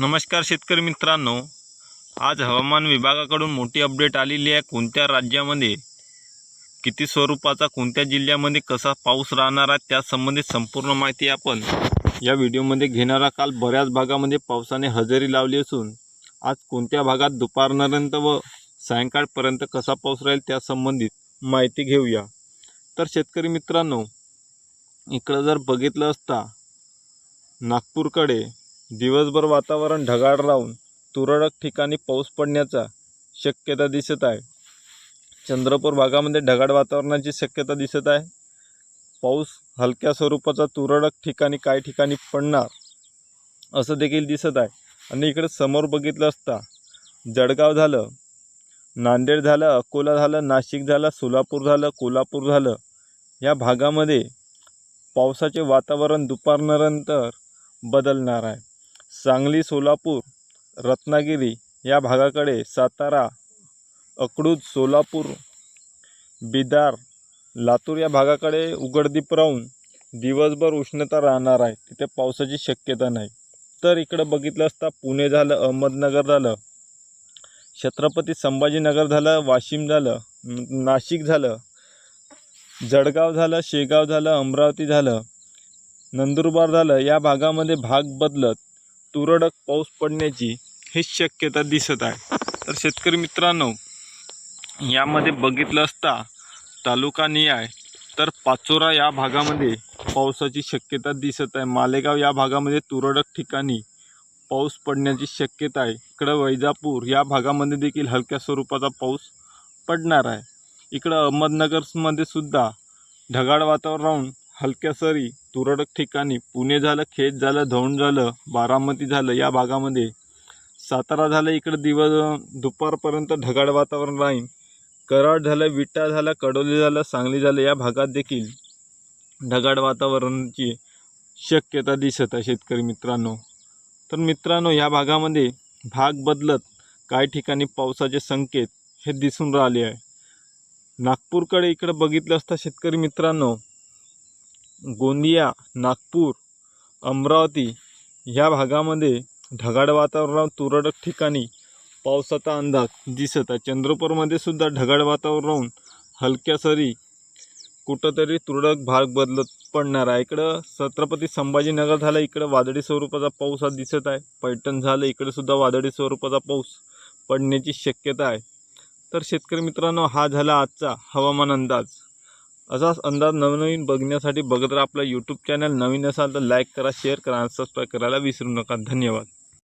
नमस्कार शेतकरी मित्रांनो. आज हवामान विभागाकडून मोठी अपडेट आलेली आहे. कोणत्या राज्यामध्ये किती स्वरूपाचा कोणत्या जिल्ह्यामध्ये कसा पाऊस राहणार आहे त्यासंबंधित संपूर्ण माहिती आपण या व्हिडिओमध्ये घेणारा काल बऱ्याच भागामध्ये पावसाने हजेरी लावली असून आज कोणत्या भागात दुपारनंतर व सायंकाळपर्यंत कसा पाऊस राहील त्यासंबंधित माहिती घेऊया. तर शेतकरी मित्रांनो इकडं जर बघितलं असता नागपूरकडे दिवसभर वातावरण ढगाळ राहून तुरळक ठिकाणी पाऊस पडण्याचा शक्यता दिसत आहे. चंद्रपूर भागामध्ये ढगाळ वातावरणाची शक्यता दिसत आहे. पाऊस हलक्या स्वरूपाचा तुरळक ठिकाणी काही ठिकाणी पडणार असं देखील दिसत आहे. आणि इकडे समोर बघितलं असता जळगाव झालं नांदेड झालं अकोला झालं नाशिक झालं सोलापूर झालं कोल्हापूर झालं. या भागामध्ये पावसाचे वातावरण दुपारनंतर बदलणार आहे. सांगली सोलापूर रत्नागिरी या भागाकडे सातारा अकडूज सोलापूर बिदार लातूर या भागाकडे उघडदीप राहून दिवसभर उष्णता राहणार आहे. तिथे पावसाची शक्यता नाही. तर इकडं बघितलं असता पुणे झालं अहमदनगर झालं छत्रपती संभाजीनगर झालं वाशिम झालं नाशिक झालं जळगाव झालं शेगाव झालं अमरावती झालं नंदुरबार झालं या भागामध्ये भाग बदलत तुरळक पाऊस पडण्याची ही शक्यता दिसत आहे. तर शेतकरी मित्रांनो यामध्ये बघितलं असता तालुका निहाय तर पाचोरा या भागामध्ये पावसाची शक्यता दिसत आहे. मालेगाव या भागामध्ये तुरळक ठिकाणी पाऊस पडण्याची शक्यता आहे. इकडं वैजापूर या भागामध्ये देखील हलक्या स्वरूपाचा पाऊस पडणार आहे. इकडं अहमदनगरमध्ये सुद्धा ढगाळ वातावरण राहून हलक्या सरी तुरळक ठिकाणी पुणे झालं खेत झालं धौंड झालं बारामती झालं या भागामध्ये. सातारा झालं इकडं दिवस दुपारपर्यंत ढगाळ वातावरण राहील कराड झालं विटा झालं कडोली झालं सांगली झालं या भागात देखील ढगाळ वातावरणाची शक्यता दिसत आहे शेतकरी मित्रांनो. तर मित्रांनो या भागामध्ये भाग बदलत काही ठिकाणी पावसाचे संकेत हे दिसून राहिले आहे. नागपूरकडे इकडं बघितलं असता शेतकरी मित्रांनो गोंदिया नागपूर अमरावती ह्या भागामध्ये ढगाळ वातावरण तुरळक ठिकाणी पावसाचा अंदाज दिसत आहे. चंद्रपूरमध्ये सुद्धा ढगाळ वातावरण राहून हलक्या सरी कुठंतरी तुरळक भाग बदलत पडणार आहे. इकडं छत्रपती संभाजीनगर झालं इकडं वादळी स्वरूपाचा पाऊस हा दिसत आहे. पैठण झालं इकडे सुद्धा वादळी स्वरूपाचा पाऊस पडण्याची शक्यता आहे. तर शेतकरी मित्रांनो हा झाला आजचा हवामान अंदाज. असाच अंदाज नवनवीन बघण्यासाठी बघत राहा आपला यूट्यूब चॅनल नवीन असाल तर लाईक करा शेअर करा आणि सबस्क्राईब करायला विसरू नका. धन्यवाद.